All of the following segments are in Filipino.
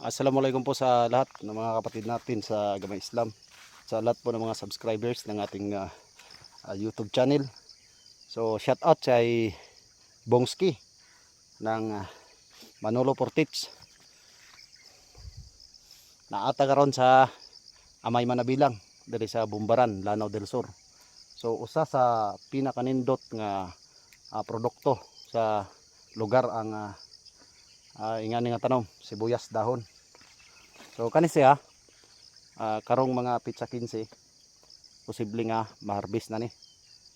Assalamualaikum po sa lahat ng mga kapatid natin sa Gamay Islam. Sa lahat po ng mga subscribers ng ating ah, ah, YouTube channel. So shout out kay Bongski ng ah, Manolo Portich. Naata karon sa Amay Manabilang diri sa Bumbaran, Lanao del Sur. So usa sa pinakanindot nga ah, produkto sa lugar ang ah, uh, ingani nga tanom sibuyas dahon so kani siya ah, karong mga pizza 15 posible nga maharbis na ni.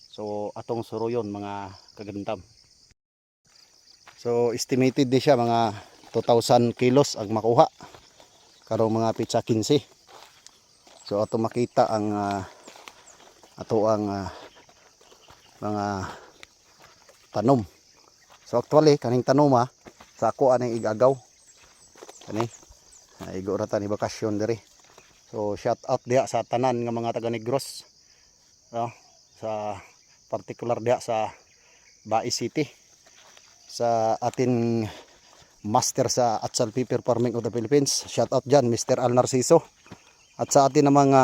So atong suruyon mga kagantam so estimated di siya mga 2,000 kilos ang makuha karong mga pizza 15 so ato makita ang ah, ato ang ah, mga tanom. So actually kaning tanom ha sa ako anong igagaw. Kani uh, igo ra ta ni bakasyon diri so shout out diha sa tanan nga mga taga Negros no? sa particular diha sa Bai City sa atin master sa Atsal Pepper Farming of the Philippines shout out dyan Mr. Al Narciso at sa atin na mga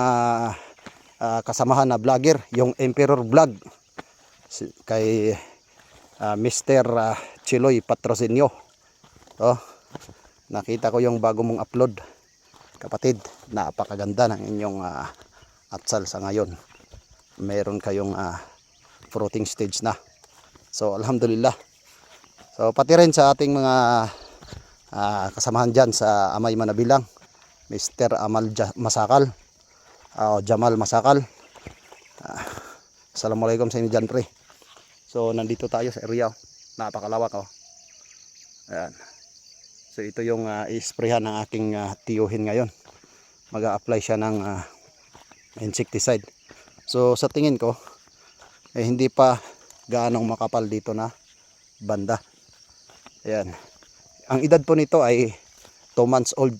ah, kasamahan na vlogger yung Emperor Vlog si- kay ah, Mr. ah, Chiloy Patrocinio Oh, nakita ko yung bago mong upload. Kapatid, napakaganda ng inyong ah, atsal sa ngayon. Meron kayong ah, fruiting stage na. So, alhamdulillah. So, pati rin sa ating mga ah, kasamahan dyan sa Amay Manabilang. Mr. Amal Masakal. o Jamal Masakal. Ah, Assalamualaikum sa inyo dyan, pre. So, nandito tayo sa area. oh. Napakalawak, oh. Ayan. So ito yung uh, isprehan ng aking uh, tiyuhin ngayon. Mag-a-apply siya ng ah, insecticide. So sa tingin ko eh hindi pa gaanong makapal dito na banda. Ayan. Ang edad po nito ay 2 months old.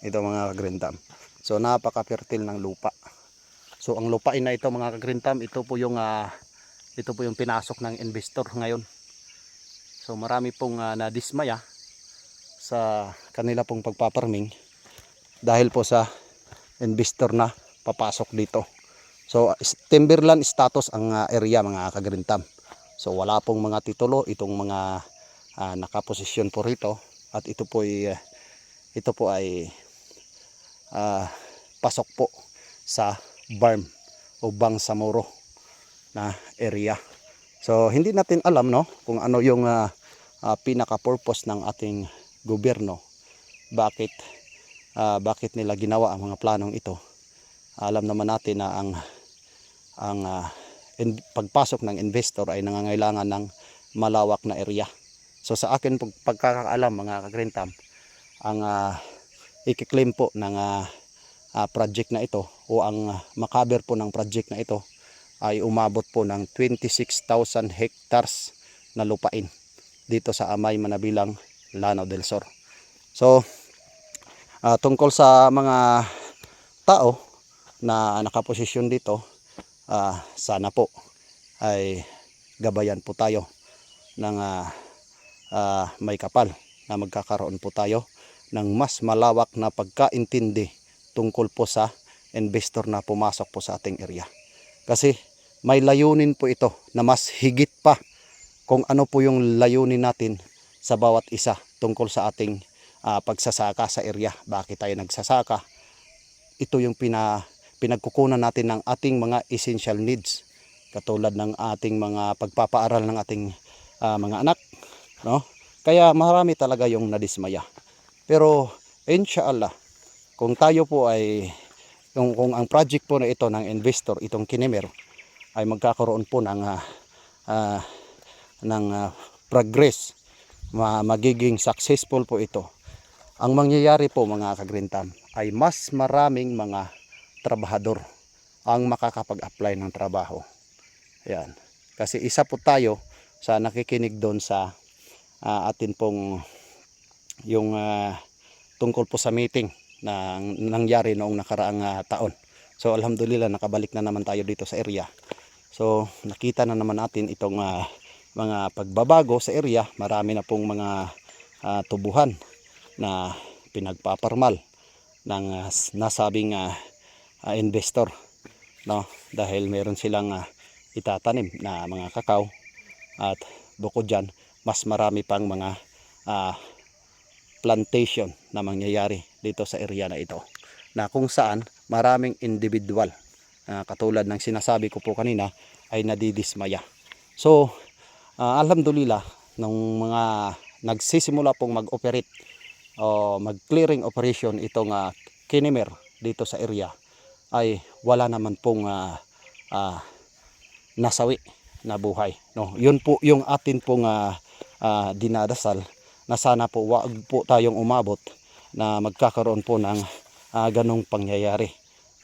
Ito mga kagrintam. So napaka-fertile ng lupa. So ang lupain na ito mga kagrintam, ito po yung ah, ito po yung pinasok ng investor ngayon. So marami pong ah, nadismaya sa kanila pong pagpaparming dahil po sa investor na papasok dito. So timberland status ang ah, area mga kagrintam. So wala pong mga titulo itong mga ah, nakaposisyon po rito at ito po ay ah, ito po ay ah, pasok po sa barm o Bangsamoro na area. So hindi natin alam no kung ano yung ah, ah, pinaka-purpose ng ating gobyerno. Bakit ah, bakit nila ginawa ang mga planong ito? Alam naman natin na ang ang ah, in- pagpasok ng investor ay nangangailangan ng malawak na area. So sa akin pag, pagkakaalam mga kagrintam ang uh, ikiklaim po ng ah, ah, project na ito o ang ah, makaber po ng project na ito ay umabot po ng 26,000 hectares na lupain dito sa Amay Manabilang Lanao del Sur. So, ah, tungkol sa mga tao na nakaposisyon dito, ah, sana po ay gabayan po tayo ng ah, ah, may kapal na magkakaroon po tayo ng mas malawak na pagkaintindi tungkol po sa investor na pumasok po sa ating area. Kasi may layunin po ito na mas higit pa kung ano po yung layunin natin sa bawat isa tungkol sa ating ah, pagsasaka sa area. Bakit tayo nagsasaka? Ito yung pina, pinagkukunan natin ng ating mga essential needs katulad ng ating mga pagpapaaral ng ating ah, mga anak, no? Kaya marami talaga yung nadismaya. Pero inshallah, kung tayo po ay kung, kung ang project po na ito ng investor, itong Kinemer, ay magkakaroon po ng ah, ah, ng ah, progress magiging successful po ito. Ang mangyayari po mga kagrintam ay mas maraming mga trabahador ang makakapag-apply ng trabaho. Yan kasi isa po tayo sa nakikinig doon sa ah, atin pong yung ah, tungkol po sa meeting na nangyari noong nakaraang ah, taon. So alhamdulillah nakabalik na naman tayo dito sa area. So nakita na naman natin itong ah, mga pagbabago sa area marami na pong mga ah, tubuhan na pinagpaparmal ng s- nasabing ah, ah, investor no? Dahil meron silang ah, itatanim na mga kakao at bukod dyan mas marami pang mga ah, plantation na mangyayari dito sa area na ito na kung saan maraming individual ah, katulad ng sinasabi ko po kanina ay nadidismaya. So ah, alhamdulillah nung mga nagsisimula pong mag-operate o mag-clearing operation itong uh, Kinimer dito sa area ay wala naman pong ah, ah, nasawi na buhay no? Yun po yung atin pong ah, ah, dinadasal na sana po wag po tayong umabot na magkakaroon po ng ah, ganong pangyayari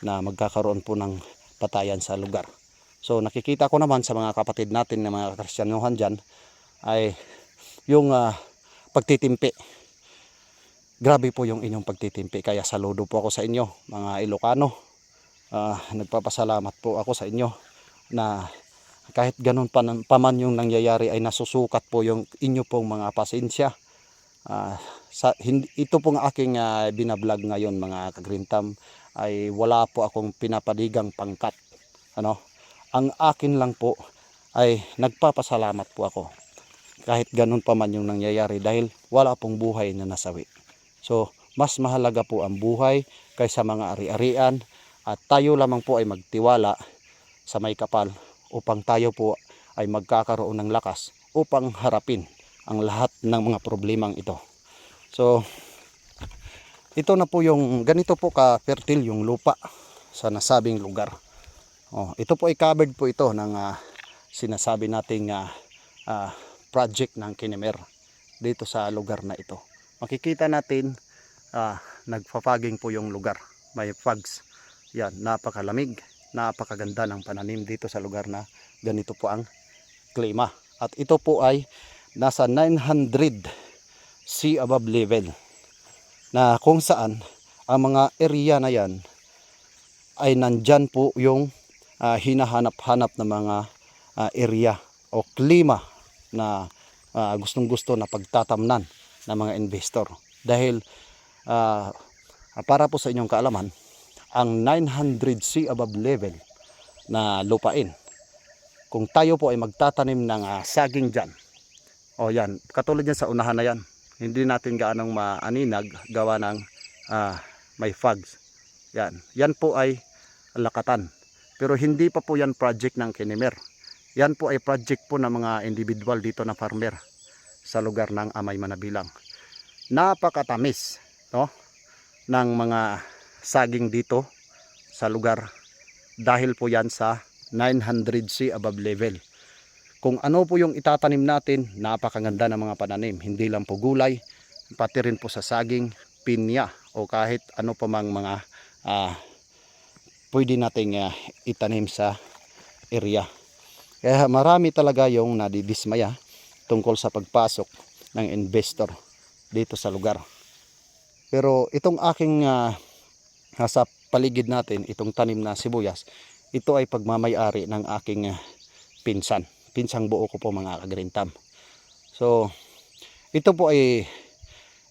na magkakaroon po ng patayan sa lugar so nakikita ko naman sa mga kapatid natin na mga kristyanohan dyan ay yung ah, pagtitimpi. Grabe po yung inyong pagtitimpi. Kaya saludo po ako sa inyo mga Ilocano. Ah, nagpapasalamat po ako sa inyo na kahit ganun pa, pa man yung nangyayari ay nasusukat po yung inyo pong mga pasensya. Ah, sa, hindi, ito pong aking ah, binablog ngayon mga kagrintam ay wala po akong pinapadigang pangkat. Ano ang akin lang po ay nagpapasalamat po ako kahit ganun pa man yung nangyayari dahil wala pong buhay na nasawi so mas mahalaga po ang buhay kaysa mga ari-arian at tayo lamang po ay magtiwala sa may kapal upang tayo po ay magkakaroon ng lakas upang harapin ang lahat ng mga problemang ito. So, ito na po yung ganito po ka-fertile yung lupa sa nasabing lugar. Oh, ito po ay covered po ito ng ah, sinasabi nating ah, ah, project ng Kinemer dito sa lugar na ito. Makikita natin ah, nagpapaging po yung lugar. May fogs. Yan, napakalamig, napakaganda ng pananim dito sa lugar na ganito po ang klima. At ito po ay nasa 900 sea above level na kung saan ang mga area na yan ay nandyan po yung ah, hinahanap-hanap na mga ah, area o klima na gustong gusto na pagtatamnan ng mga investor. Dahil ah, para po sa inyong kaalaman, ang 900 sea above level na lupain. Kung tayo po ay magtatanim ng ah, saging dyan, o yan, katulad yan sa unahan na yan, hindi natin gaanong maaninag gawa ng ah, may fogs. Yan, yan po ay lakatan. Pero hindi pa po yan project ng Kinimer. Yan po ay project po ng mga individual dito na farmer sa lugar ng Amay Manabilang. Napakatamis, no? ng mga saging dito sa lugar dahil po yan sa 900 C above level. Kung ano po yung itatanim natin, napakaganda ng mga pananim. Hindi lang po gulay, pati rin po sa saging, pinya o kahit ano pa mang mga ah, pwede nating ah, itanim sa area. Kaya marami talaga yung nadidismaya tungkol sa pagpasok ng investor dito sa lugar. Pero itong aking ah, nasa paligid natin, itong tanim na sibuyas, ito ay pagmamayari ng aking ah, pinsan. Pinsang buo ko po mga kagrintam. So, ito po ay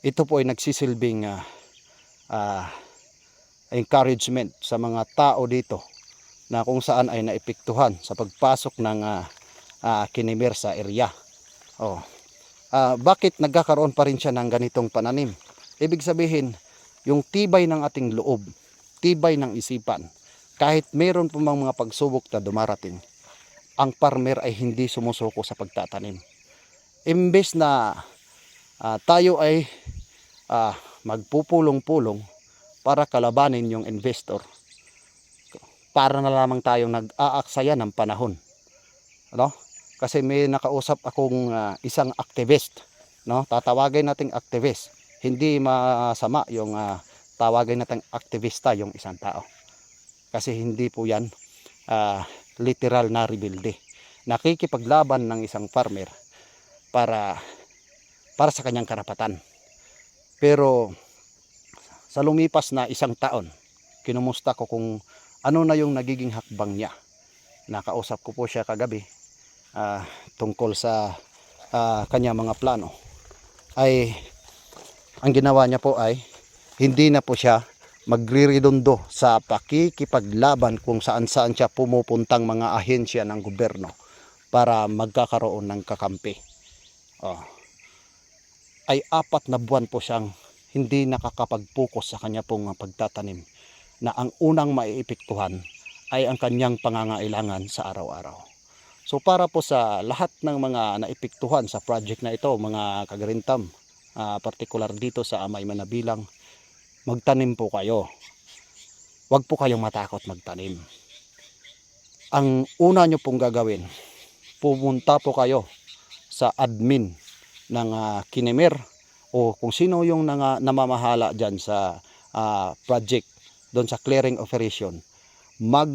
ito po ay nagsisilbing ah, ah, encouragement sa mga tao dito na kung saan ay naepektuhan sa pagpasok ng ah, ah, Kinimer sa area. Oh. Ah, bakit nagkakaroon pa rin siya ng ganitong pananim? Ibig sabihin, yung tibay ng ating loob, tibay ng isipan, kahit meron po mga pagsubok na dumarating, ang farmer ay hindi sumusuko sa pagtatanim. Imbes na ah, tayo ay ah, magpupulong-pulong para kalabanin yung investor, para na lamang tayong nag-aaksaya ng panahon. Ano? Kasi may nakausap akong ah, isang activist, no? Tatawagin nating activist. Hindi masama yung ah, tawagin nating aktivista yung isang tao. Kasi hindi po 'yan ah, literal na rebelde. Nakikipaglaban ng isang farmer para para sa kanyang karapatan. Pero sa lumipas na isang taon, kinumusta ko kung ano na yung nagiging hakbang niya. Nakausap ko po siya kagabi ah, tungkol sa ah, kanya mga plano. Ay ang ginawa niya po ay hindi na po siya magriredondo sa pakikipaglaban kung saan saan siya pumupuntang mga ahensya ng gobyerno para magkakaroon ng kakampi. Oh. Ay apat na buwan po siyang hindi nakakapag-focus sa kanya pong pagtatanim na ang unang maiipektuhan ay ang kanyang pangangailangan sa araw-araw. So para po sa lahat ng mga naipektuhan sa project na ito, mga kagarintam, ah, partikular dito sa Amay Manabilang, magtanim po kayo. Huwag po kayong matakot magtanim. Ang una nyo pong gagawin, pumunta po kayo sa admin ng ah, Kinemer o kung sino yung nanga, namamahala dyan sa ah, project doon sa clearing operation mag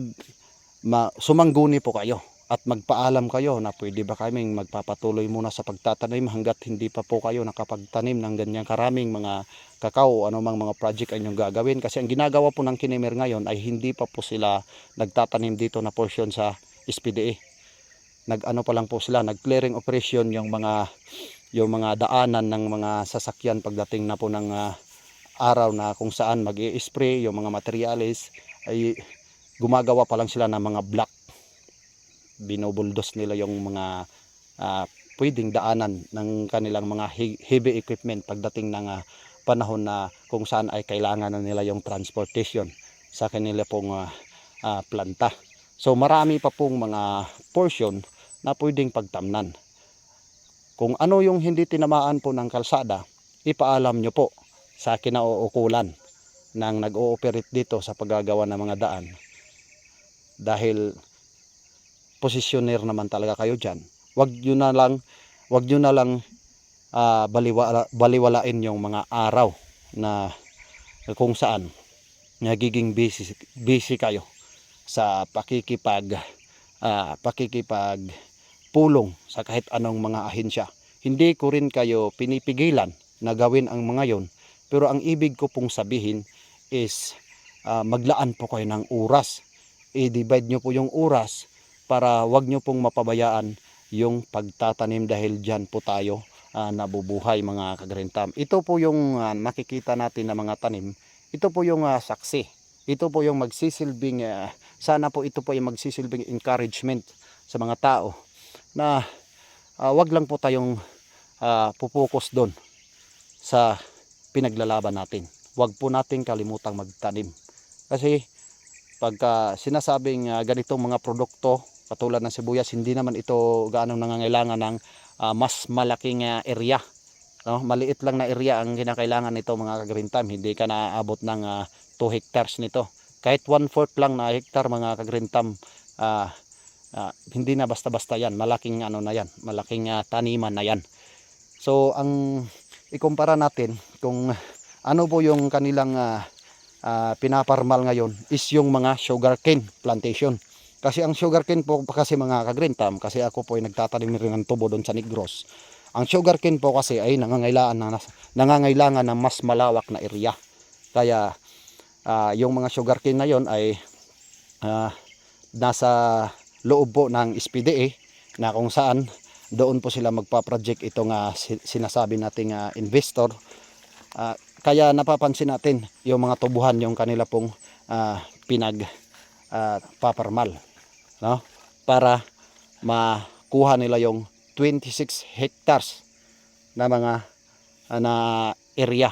ma, sumangguni po kayo at magpaalam kayo na pwede ba kaming magpapatuloy muna sa pagtatanim hanggat hindi pa po kayo nakapagtanim ng ganyang karaming mga kakao o anumang mga project ay inyong gagawin. Kasi ang ginagawa po ng Kinemer ngayon ay hindi pa po sila nagtatanim dito na portion sa SPDA nag ano pa lang po sila nag clearing operation yung mga yung mga daanan ng mga sasakyan pagdating na po ng ah, araw na kung saan mag spray yung mga materials ay gumagawa pa lang sila ng mga block binubuldos nila yung mga ah, pwedeng daanan ng kanilang mga he- heavy equipment pagdating ng ah, panahon na kung saan ay kailangan na nila yung transportation sa kanila pong ah, ah, planta. So marami pa pong mga portion na pwedeng pagtamnan. Kung ano yung hindi tinamaan po ng kalsada, ipaalam nyo po sa kinauukulan ng nag-ooperate dito sa paggagawa ng mga daan. Dahil posisyoner naman talaga kayo dyan. Wag nyo na lang, wag nyo na lang ah, baliwala, baliwalain yung mga araw na kung saan nagiging busy, busy kayo sa pakikipag ah, pakikipag pulong sa kahit anong mga ahensya. Hindi ko rin kayo pinipigilan na gawin ang mga yon. Pero ang ibig ko pong sabihin is ah, maglaan po kayo ng oras. I-divide nyo po yung oras para wag nyo pong mapabayaan yung pagtatanim dahil dyan po tayo ah, nabubuhay mga kagrintam. Ito po yung ah, makikita natin na mga tanim. Ito po yung ah, saksi. Ito po yung magsisilbing, ah, sana po ito po yung magsisilbing encouragement sa mga tao na ah, wag lang po tayong ah, pupokus doon sa pinaglalaban natin. Wag po nating kalimutang magtanim. Kasi pagka sinasabing ah, ganitong mga produkto katulad ng sibuyas hindi naman ito gaano nangangailangan ng ah, mas malaking ah, area no maliit lang na area ang kinakailangan nito mga ka-green hindi ka naaabot ng 2 hectares nito kahit 1 fourth lang na hectare mga ka-green ah, ah, hindi na basta-basta yan malaking ano na yan malaking ah, taniman na yan so ang ikumpara natin kung ano po yung kanilang ah, ah, pinaparmal ngayon is yung mga sugarcane plantation. Kasi ang sugarcane po kasi mga ka-green kasi ako po ay nagtatanim rin ng tubo doon sa Negros. Ang sugarcane po kasi ay nangangailangan, na, nangangailangan ng mas malawak na area. Kaya ah, yung mga sugarcane na yon ay ah, nasa loob ng SPDA na kung saan doon po sila magpa-project itong si- sinasabi nating ah, investor. Ah, kaya napapansin natin yung mga tubuhan yung kanila pong ah, pinag paparmal no? Para makuha nila yung 26 hectares na mga ah, na area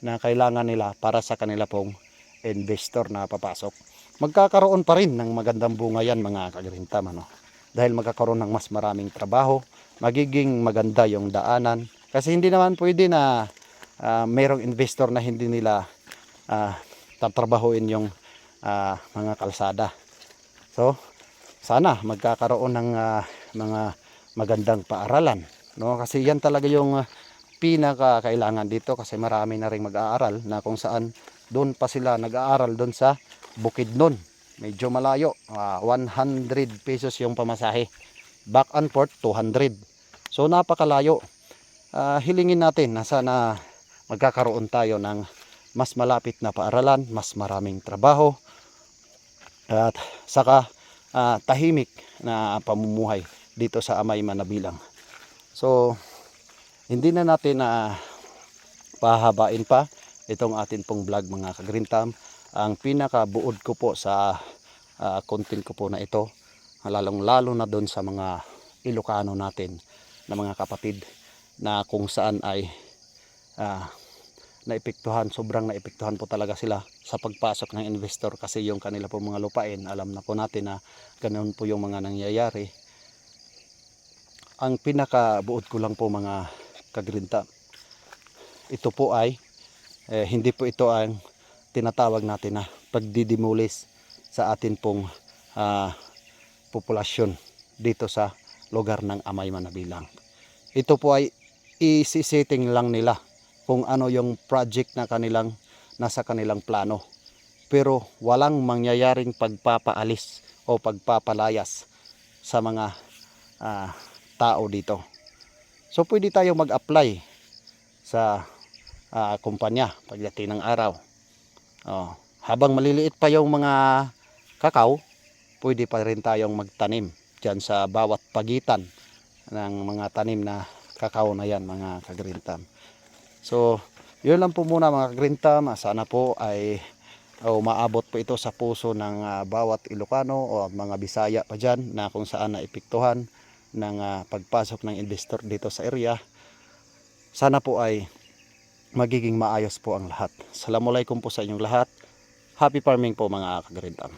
na kailangan nila para sa kanila pong investor na papasok magkakaroon pa rin ng magandang bunga yan mga kagarintam ano dahil magkakaroon ng mas maraming trabaho magiging maganda yung daanan kasi hindi naman pwede na ah, mayroong investor na hindi nila ah, tatrabahuin yung ah, mga kalsada. So, sana magkakaroon ng ah, mga magandang paaralan. No? Kasi yan talaga yung ah, pinaka kailangan dito kasi marami na rin mag-aaral na kung saan doon pa sila nag-aaral doon sa Bukidnon. Medyo malayo. Ah, 100 pesos yung pamasahe. Back and forth, 200. So, napakalayo. Ah, hilingin natin na sana magkakaroon tayo ng mas malapit na paaralan, mas maraming trabaho, at saka ah, tahimik na pamumuhay dito sa Amay Manabilang. So, hindi na natin na pahabain pa itong atin pong vlog mga kagrintam. Ang pinakabuod ko po sa ah, content ko po na ito, lalong lalo na doon sa mga Ilocano natin na mga kapatid na kung saan ay ah, naepektuhan, sobrang naepektuhan po talaga sila sa pagpasok ng investor kasi yung kanila po mga lupain, alam na po natin na ganoon po yung mga nangyayari. Ang pinakabuod ko lang po mga kagrinta, ito po ay eh, hindi po ito ang tinatawag natin na pagdidimulis sa atin pong ah, populasyon dito sa lugar ng Amay Manabilang. Ito po ay isi-setting lang nila kung ano yung project na kanilang nasa kanilang plano. Pero walang mangyayaring pagpapaalis o pagpapalayas sa mga ah, tao dito. So pwede tayo mag-apply sa ah, kumpanya pagdating ng araw. Oh, habang maliliit pa yung mga kakao, pwede pa rin tayong magtanim dyan sa bawat pagitan ng mga tanim na kakao na yan mga kagrintam. So, yun lang po muna mga kagrintam. Sana po ay o maabot po ito sa puso ng ah, bawat Ilocano o mga Bisaya pa dyan na kung saan naipiktuhan ng ah, pagpasok ng investor dito sa area. Sana po ay magiging maayos po ang lahat. Assalamualaikum po sa inyong lahat. Happy farming po mga kagrintam.